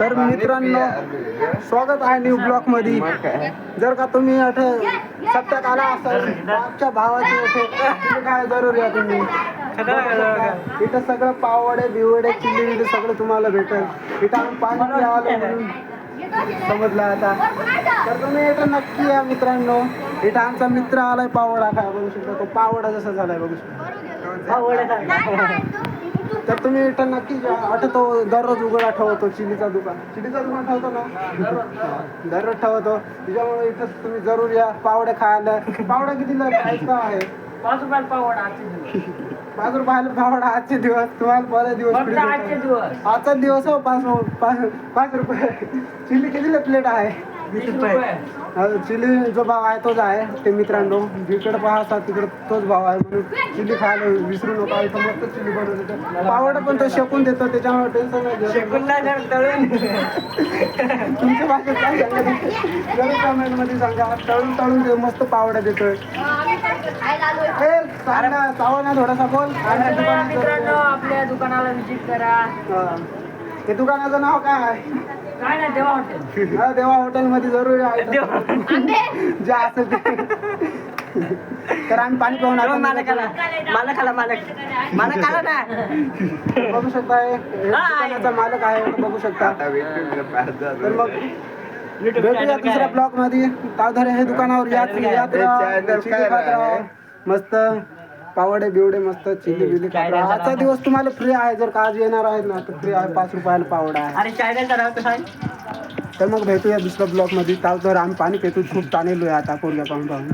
तर मित्रांनो स्वागत आहे न्यू ब्लॉकमध्ये जर का तुम्ही अठे सप्त्यात आला असाल बापच्या भावाचे इथे काय जरूर या तुम्ही. इथं सगळं पावडे बिवडे चिल्ली बिल्ली सगळं तुम्हाला भेटेल. इथं आम्ही पाणी प्यायला म्हणून. समजलं आता. तर तुम्ही इथं नक्की या मित्रांनो. इथं आमचा मित्र आलाय पावडा काय बघू शकता तो पावडा जसा झालाय बघू शकता. तर तुम्ही इथं नक्की या. आता तो दररोज उघडा ठेवतो चिलीचा दुकान. चिलीचा दुकान ठेवतो ना? दररोज ठेवतो. त्याच्यामुळे इथं तुम्ही जरूर या. पावडे खायला. पावडा कितीला काय आहे? पाच रुपयाला पावडा आजचे दिवस. पाच रुपयाला पावडा आजचे दिवस. तुम्हाला बरे दिवस आजचे. दिवस. आजचा दिवस हो पाच पाच पाच रुपये. चिली कितीला प्लेट आहे? वीस रुपये. चिली जो भाव आहे तोच आहे ते मित्रांनो. जिकडे पाहतात तिकडे तोच भाव आहे म्हणून चिली खायला विसरू नका. इथं मस्त चिली बनवतो पावडा पण तो शेकून देतो त्याच्यामुळे टेन्शन नाही घ्यायचं. तुमच्या भाषेत काय सांगा? जरूर कमेंटमध्ये सांगा. तळून तळून ते मस्त पावडा देतोय. थोडासा बोल. मित्रांनो आपल्या दुकानाला विजिट करा. हे दुकानाचं नाव काय आहे? काय नाही देवा हॉटेल. हा, देवा हॉटेल मध्ये जरूर आहे. जे असेल ते. तर आम्ही पाणी पिऊन आता मालकाला. मालकाला मालक. मालकाला ना. बघू शकता हे दुकानाचा मालक आहे बघू शकता. तर मग भेटूया दुसऱ्या ब्लॉकमध्ये तावधारे हे दुकानावर खात राहा. मस्त. पावडे बिवडे मस्त चिली बिली. आजचा दिवस तुम्हाला फ्री आहे जर का आज येणार आहेत ना तर फ्री आहे पाच रुपयाला पावडा आहे. अरे चायनाचा राहतो सांग. तर मग भेटूया दुसऱ्या ब्लॉकमध्ये. तावधार आम्ही पाणी पितो खूप ताणेलो आहे आता पोरग्या पाहून पाहून.